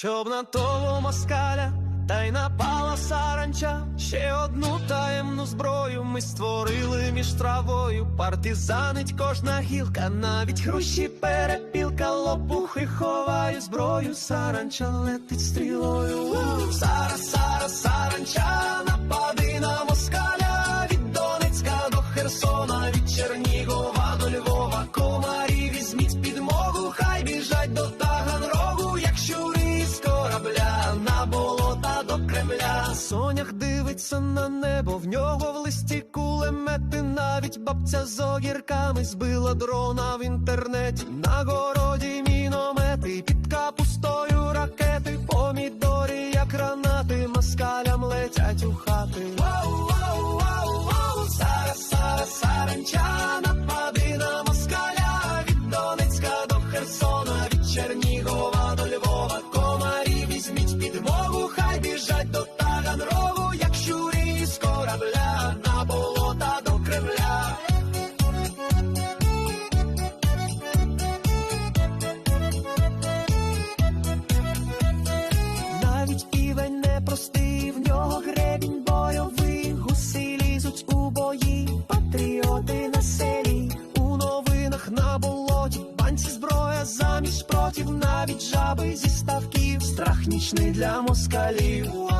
Щоб на того москаля та й напала саранча, ще одну таємну зброю ми створили між травою. Партизанить кожна гілка, навіть хрущі перепілка, лопухи ховаю зброю, саранча летить стрілою. Сара, сара, саранча, напади на москаля від Донецька до Херсона, від Чернігова до Львова, комарі Кремля. Сонях дивиться на небо, в нього в листі кулемети, навіть бабця з огірками збила дрона в інтернеті. На городі непростий, в нього гребінь бойовий, гуси лізуть у бої, патріоти на селі, у новинах на болоті, банці зброя замість против, навіть жаби зі ставків, страх нічний для москалів. Воу,